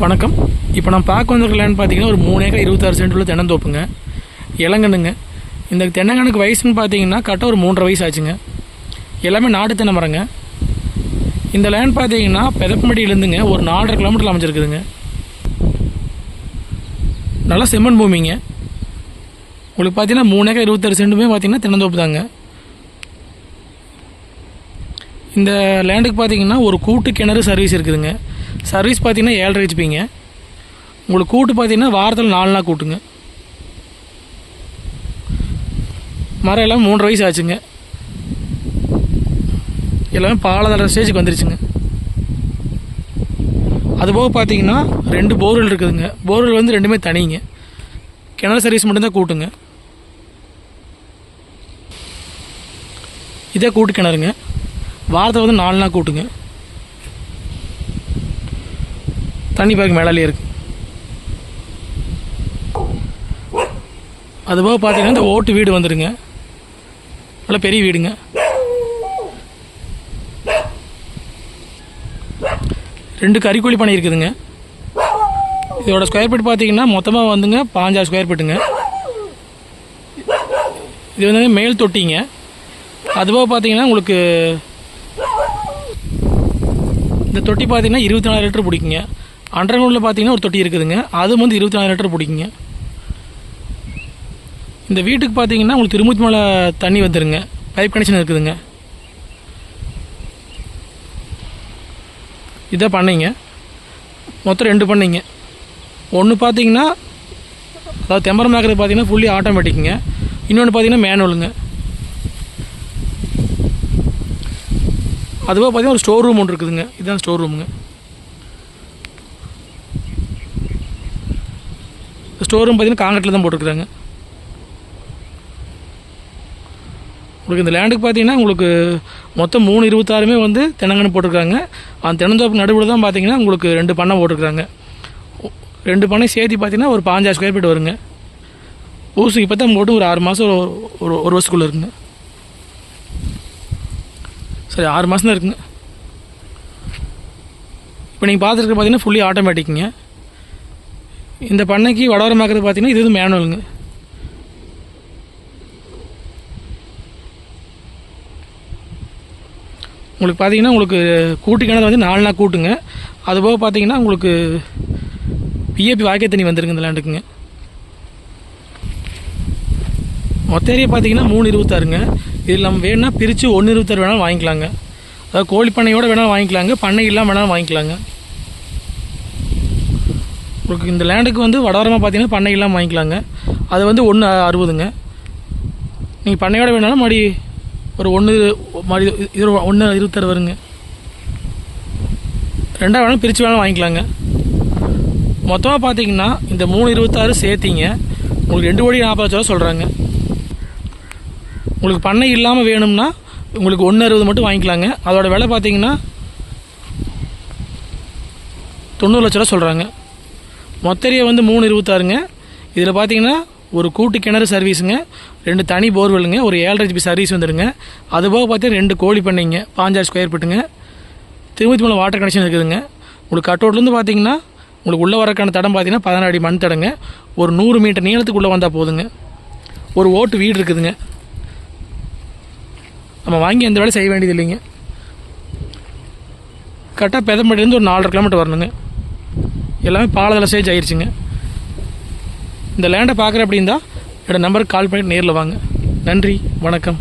வணக்கம். இப்போ நான் பார்க்க வந்திருக்க லேண்ட் பார்த்தீங்கன்னா ஒரு மூணு ஏக்கர் இருபத்தாறு சென்ட் உள்ள தென்னந்தோப்புங்க இளங்கண்ணுங்க. இந்த தென்னங்கண்ணுக்கு வயசுன்னு பார்த்தீங்கன்னா கரெக்டாக ஒரு மூன்றரை வயசு ஆச்சுங்க. எல்லாமே நாட்டு தென்னை மரங்க. இந்த லேண்ட் பார்த்தீங்கன்னா பெதப்பமடியிலேருந்துங்க ஒரு நாலரை கிலோமீட்டர் அமைஞ்சிருக்குதுங்க. நல்லா செம்மண் பூமிங்க. உங்களுக்கு பார்த்தீங்கன்னா மூணு ஏக்கர் இருபத்தாறு சென்ட்டுமே பார்த்தீங்கன்னா தென்னந்தோப்பு தாங்க. இந்த லேண்டுக்கு பார்த்தீங்கன்னா ஒரு கூட்டு கிணறு சர்வீஸ் இருக்குதுங்க. சர்வீஸ் பார்த்தீங்கன்னா ஏழரை ஹெச்பிங்க உங்களுக்கு கூட்டு பார்த்தீங்கன்னா வாரத்தில் நாலு நாள் கூட்டுங்க. மரம் எல்லாம் மூன்றரை வயசு ஆச்சுங்க. எல்லாமே பாலதர ஸ்டேஜுக்கு வந்துருச்சுங்க. அதுபோக பார்த்தீங்கன்னா ரெண்டு போர்வெல் இருக்குதுங்க. போர்வெல் வந்து ரெண்டுமே தனிங்க. கிணறு சர்வீஸ் மட்டும்தான் கூட்டுங்க. இதே கூட்டு கிணறுங்க. வாரத்தில் வந்து நாலு நாள் கூட்டுங்க. தண்ணி பேக் மேலாலே இருக்கு. அதுபோக பார்த்தீங்கன்னா இந்த ஓட்டு வீடு வந்துடுங்க. நல்ல பெரிய வீடுங்க. ரெண்டு கறிக்கோழி பண்ணை இருக்குதுங்க. இதோட ஸ்கொயர் ஃபீட் பார்த்தீங்கன்னா மொத்தமாக வந்துங்க பாஞ்சாறு ஸ்கொயர் ஃபீட்டுங்க இது வந்து மேல் தொட்டிங்க. அதுபோக பார்த்தீங்கன்னா உங்களுக்கு இந்த தொட்டி பார்த்தீங்கன்னா இருபத்தி நாலு லிட்டர் பிடிக்குங்க. அண்டர் கிரவுண்டில் பார்த்தீங்கன்னா ஒரு தொட்டி இருக்குதுங்க. அது வந்து இருபத்தி நாலு லிட்டர் பிடிக்குங்க. இந்த வீட்டுக்கு பார்த்தீங்கன்னா உங்களுக்கு திருமூத்தி மலை தண்ணி வந்துடுங்க பைப் கனெக்ஷன் இருக்குதுங்க. இதை பண்ணைங்க. மொத்தம் ரெண்டு பண்ணைங்க. ஒன்று பார்த்தீங்கன்னா அதாவது தெம்பரம் மேக்கிறது பார்த்தீங்கன்னா ஃபுல்லி ஆட்டோமேட்டிக்குங்க இன்னொன்று பார்த்தீங்கன்னா மேனுவலுங்க அதுவாக பார்த்தீங்கன்னா ஒரு ஸ்டோர் ரூம் ஒன்று இருக்குதுங்க. இதுதான் ஸ்டோர் ரூமுங்க ஸ்டோர் ரூம் பார்த்தீங்கன்னா காங்கிரீட்டில் தான் போட்டிருக்குறாங்க. உங்களுக்கு இந்த லேண்டுக்கு பார்த்தீங்கன்னா உங்களுக்கு மொத்தம் மூணு இருபத்தாறுமே வந்து தென்னங்கன்று போட்டிருக்காங்க. அந்த தென்னந்தோப்பு நடுவில் தான் பார்த்தீங்கன்னா உங்களுக்கு ரெண்டு பண்ணை போட்டிருக்காங்க ரெண்டு பண்ணை சேர்த்து பார்த்தீங்கன்னா ஒரு பாஞ்சாயிரம் ஸ்கொயர் ஃபீட் வருங்க. ஊசி இப்போ தான் போட்டு ஒரு ஆறு மாதம் ஒரு ஒரு வருஷத்துக்குள்ளே இருக்குங்க. சரி ஆறு மாதம் தான் இருக்குங்க. இப்போ நீங்கள் பார்த்துருக்க பார்த்தீங்கன்னா ஃபுல்லி ஆட்டோமேட்டிக்குங்க இந்த பண்ணைக்கு வடவரமாக்கிறது பார்த்தீங்கன்னா இது வந்து மேனுவலுங்க. உங்களுக்கு பார்த்தீங்கன்னா உங்களுக்கு கூட்டு கிணறு வந்து நாலு நாள் கூட்டுங்க. அதுபோக பார்த்தீங்கன்னா உங்களுக்கு பிஏபி வாய்க்கை தண்ணி வந்துருங்க இந்த லேண்டுக்குங்க. மொத்த ஏரியா பார்த்தீங்கன்னா மூணு இருபத்தாறுங்க. இதில் நம்ம வேணும்னா பிரித்து ஒன்று இருபத்தாறு வேணாலும் வாங்கிக்கலாங்க. அதாவது கோழி பண்ணையோடு வேணாலும் வாங்கிக்கலாங்க. பண்ணை இல்லாமல் வேணாலும் வாங்கிக்கலாங்க. உங்களுக்கு இந்த லேண்டுக்கு வந்து வடவரமாக பார்த்தீங்கன்னா பண்ணை இல்லாமல் வாங்கிக்கலாங்க. அது வந்து ஒன்று அறுபதுங்க. நீங்கள் பண்ணையோட வேணாலும் மறுபடி ஒரு ஒன்று மறுபடி இது ஒன்று இருபத்தாறு வருங்க. ரெண்டாவது வேணாலும் பிரித்து வேணாலும் வாங்கிக்கலாங்க. மொத்தமாக பார்த்தீங்கன்னா இந்த மூணு இருபத்தாறு சேர்த்திங்க. உங்களுக்கு ரெண்டு கோடி நாற்பது லட்ச ரூபா சொல்கிறாங்க உங்களுக்கு பண்ணை இல்லாமல் வேணும்னா உங்களுக்கு ஒன்று அறுபது மட்டும் வாங்கிக்கலாங்க. அதோட விலை பார்த்தீங்கன்னா தொண்ணூறு லட்ச ரூபா சொல்கிறாங்க மொத்தரியை வந்து மூணு இருபத்தாறுங்க. இதில் பார்த்தீங்கன்னா ஒரு கூட்டு கிணறு சர்வீஸுங்க ரெண்டு தனி போர்வெல்லுங்க ஒரு ஏழரை ஜிபி சர்வீஸ் வந்துடுங்க. அதுபோக பார்த்தீங்கன்னா ரெண்டு கோழி பண்ணைங்க பாஞ்சாறு ஸ்கொயர் ஃபீட்டுங்க திருமூத்தி மூலம் வாட்டர் கனெக்ஷன் இருக்குதுங்க. உங்களுக்கு கட்டோட்லேருந்து பார்த்தீங்கன்னா உங்களுக்கு உள்ளே வரக்கான தடம் பார்த்தீங்கன்னா பதினாறு அடி மண் தடங்க. ஒரு நூறு மீட்டர் நீளத்துக்குள்ளே வந்தால் போதுங்க. ஒரு ஓட்டு வீடு இருக்குதுங்க. நம்ம வாங்கி எந்த வேலையும் செய்ய வேண்டியது இல்லைங்க. கரெக்டாக பெதம்பட்டிலேருந்து ஒரு நாலரை கிலோமீட்டர் வரணுங்க. எல்லாமே பாலதள ஸ்டேஜ் ஆயிடுச்சுங்க இந்த லேண்டை பார்க்குற அப்படின்னா என்னோடய நம்பருக்கு கால் பண்ணி நேரில் வாங்க. நன்றி வணக்கம்.